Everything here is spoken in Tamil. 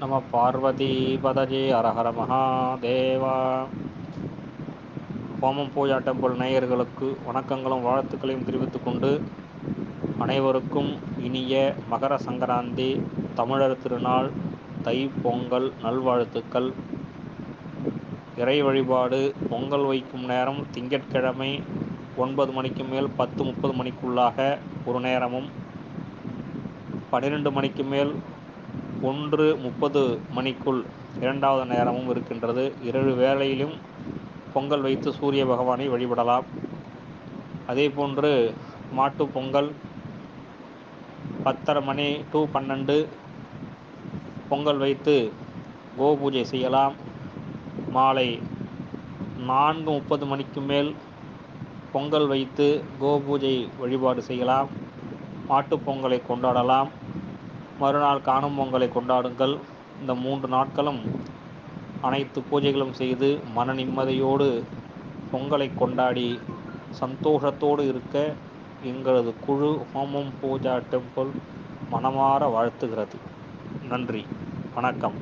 நம பார்வதிபதஜே அரஹர மகாதேவா ஹோமம் பூஜா டெம்பிள் நேயர்களுக்கு வணக்கங்களும் வாழ்த்துக்களையும் தெரிவித்துக்கொண்டு அனைவருக்கும் இனிய மகர சங்கராந்தி தமிழர் திருநாள் தை பொங்கல் நல்வாழ்த்துக்கள். இறை வழிபாடு பொங்கல் வைக்கும் நேரம் திங்கட்கிழமை ஒன்பது மணிக்கு மேல் பத்து முப்பது மணிக்குள்ளாக ஒரு நேரமும் பன்னிரெண்டு மணிக்கு மேல் ஒன்று முப்பது மணிக்குள் இரண்டாவது நேரமும் இருக்கின்றது. இரவு வேளையிலும் பொங்கல் வைத்து சூரிய பகவானை வழிபடலாம். அதே போன்று மாட்டு பொங்கல் பத்தரை மணி டு பன்னெண்டு பொங்கல் வைத்து கோபூஜை செய்யலாம். மாலை நான்கு முப்பது மணிக்கு மேல் பொங்கல் வைத்து கோபூஜை வழிபாடு செய்யலாம். மாட்டுப் பொங்கலை கொண்டாடலாம். மறுநாள் காணும் பொங்கலை கொண்டாடுங்கள். இந்த மூன்று நாட்களும் அனைத்து பூஜைகளும் செய்து மன நிம்மதியோடு பொங்கலை கொண்டாடி சந்தோஷத்தோடு இருக்க எங்களது குழு ஹோமம் பூஜா டெம்பிள் மனமாற வாழ்த்துகிறது. நன்றி. வணக்கம்.